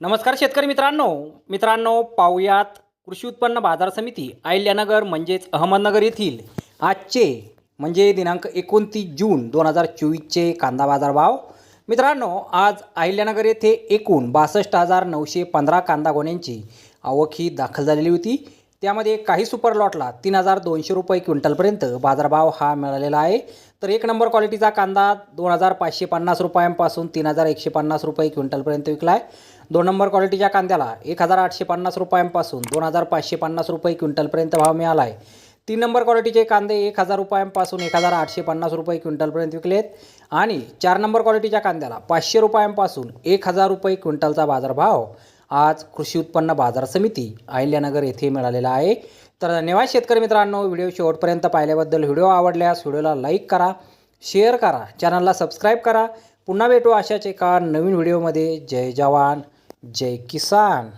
नमस्कार शेतकरी मित्रांनो. मित्रांनो पाहुयात कृषी उत्पन्न बाजार समिती अहिल्यानगर म्हणजेच अहमदनगर येथील आजचे म्हणजे दिनांक एकोणतीस जून दोन हजार चोवीसचे कांदा बाजार भाव. मित्रांनो आज अहिल्यानगर येथे एकूण बासष्ट हजार नऊशे पंधरा कांदा गोण्यांची आवक ही दाखल झालेली होती. त्यामध्ये काही सुपर लॉटला तीन हजार दोनशे रुपये क्विंटलपर्यंत बाजारभाव हा मिळालेला आहे. तर एक नंबर क्वालिटीचा कांदा दोन हजार पाचशे पन्नास रुपयांपासून तीन हजार एकशे पन्नास रुपये क्विंटलपर्यंत विकला आहे दोन नंबर क्वालिटीच्या कांद्याला एक हजार आठशे पन्नास रुपयांपासून दोन हजार पाचशे पन्नास रुपये क्विंटलपर्यंत भाव मिळाला आहे तीन नंबर क्वालिटीचे कांदे एक हजार रुपयांपासून एक हजार आठशे पन्नास रुपये क्विंटलपर्यंत विकलेत. आणि चार नंबर क्वालिटीच्या कांद्याला पाचशे रुपयांपासून एक हजार रुपये क्विंटलचा बाजारभाव आज कृषी उत्पन्न बाजार समिती अहिल्यानगर येथे मिळालेला आहे. तर धन्यवाद शेतकरी मित्रांनो व्हिडिओ शेवटपर्यंत पाहिल्याबद्दल व्हिडिओ आवडल्यास व्हिडिओला लाईक करा शेअर करा चॅनलला सबस्क्राईब करा. पुन्हा भेटू अशाच एका नवीन व्हिडिओमध्ये. जय जवान. जय किसान